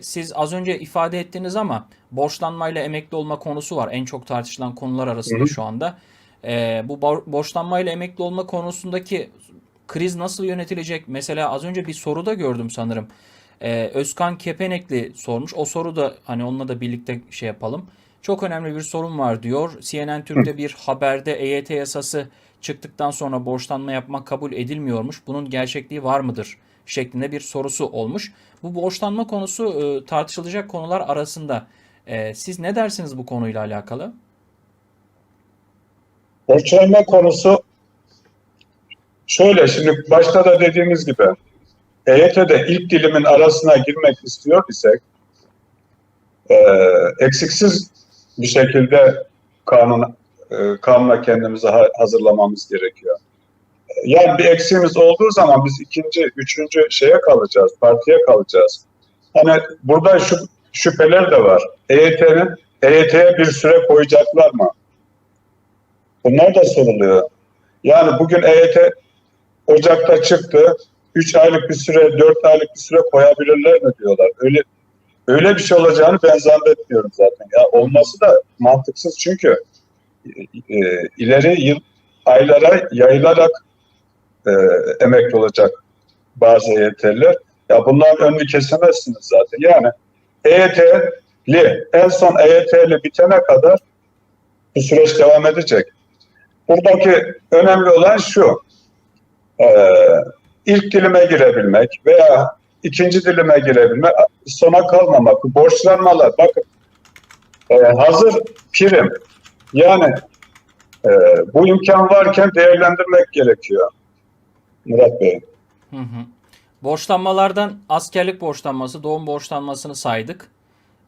siz az önce ifade ettiniz ama borçlanmayla emekli olma konusu var. En çok tartışılan konular arasında Hı şu anda. Ee, bu bor- borçlanmayla emekli olma konusundaki kriz nasıl yönetilecek? Mesela az önce bir soruda gördüm sanırım. Ee, Özkan Kepenekli sormuş. O soru da hani onunla da birlikte şey yapalım. Çok önemli bir sorun var diyor. CNN Türk'te bir haberde EYT yasası çıktıktan sonra borçlanma yapmak kabul edilmiyormuş. Bunun gerçekliği var mıdır? şeklinde bir sorusu olmuş. Bu borçlanma konusu e, tartışılacak konular arasında. E, siz ne dersiniz bu konuyla alakalı? Borçlanma konusu şöyle şimdi başta da dediğimiz gibi EYT'de ilk dilimin arasına girmek istiyor isek e, eksiksiz bir şekilde kanun e, kanuna kendimizi ha- hazırlamamız gerekiyor. Yani bir eksiğimiz olduğu zaman biz ikinci, üçüncü şeye kalacağız, partiye kalacağız. Hani burada şu şüpheler de var. E EYT'nin EYT'ye bir süre koyacaklar mı? Bunlar da soruluyor. Yani bugün EYT Ocak'ta çıktı. 3 aylık bir süre, 4 aylık bir süre koyabilirler mi diyorlar. Öyle öyle bir şey olacağını ben zannetmiyorum zaten. Ya olması da mantıksız çünkü e, ileri yıl aylara yayılarak e, emekli olacak bazı EYT'liler. Ya bunların önünü kesemezsiniz zaten. Yani EYT'li en son EYT'li bitene kadar bu süreç devam edecek. Buradaki önemli olan şu. E, ilk dilime girebilmek veya ikinci dilime girebilmek, sona kalmamak, borçlanmalar. Bakın e, hazır prim. Yani e, bu imkan varken değerlendirmek gerekiyor. Murat Bey. Hı hı. Borçlanmalardan askerlik borçlanması, doğum borçlanmasını saydık.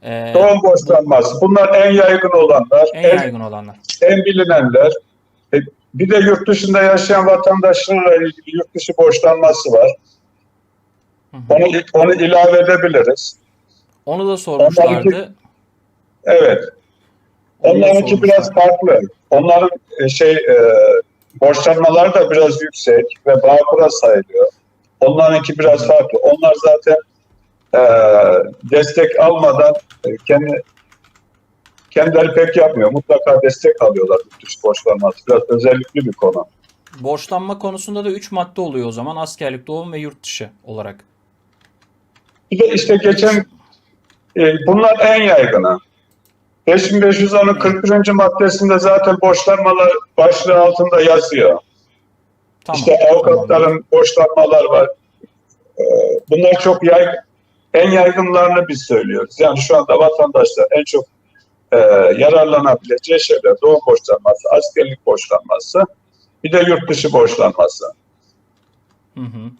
E, Doğum borçlanması. Bunlar en yaygın olanlar, en en, yaygın olanlar. en bilinenler. E, bir de yurt dışında yaşayan vatandaşlarla ilgili yurt dışı borçlanması var. Onu, onu ilave edebiliriz. Onu da sormuşlardı. Evet. Onu da Onlarınki biraz farklı. Onların e, şey e, borçlanmaları da biraz yüksek ve bağkura sayılıyor. Onlarınki biraz farklı. Onlar zaten e, destek almadan e, kendi kendileri pek yapmıyor. Mutlaka destek alıyorlar yurt dışı borçlanması. Biraz özellikli bir konu. Borçlanma konusunda da 3 madde oluyor o zaman. Askerlik, doğum ve yurt dışı olarak. Bir de işte geçen e, bunlar en yaygını. 5510'un 41. maddesinde zaten borçlanmalar başlığı altında yazıyor. Tamam. İşte avukatların Tamamdır. borçlanmalar var. Ee, Bunlar çok yaygın, en yaygınlarını biz söylüyoruz. Yani şu anda vatandaşlar en çok e, yararlanabileceği şeyler doğum borçlanması, askerlik borçlanması, bir de yurt dışı borçlanması. Hı hı.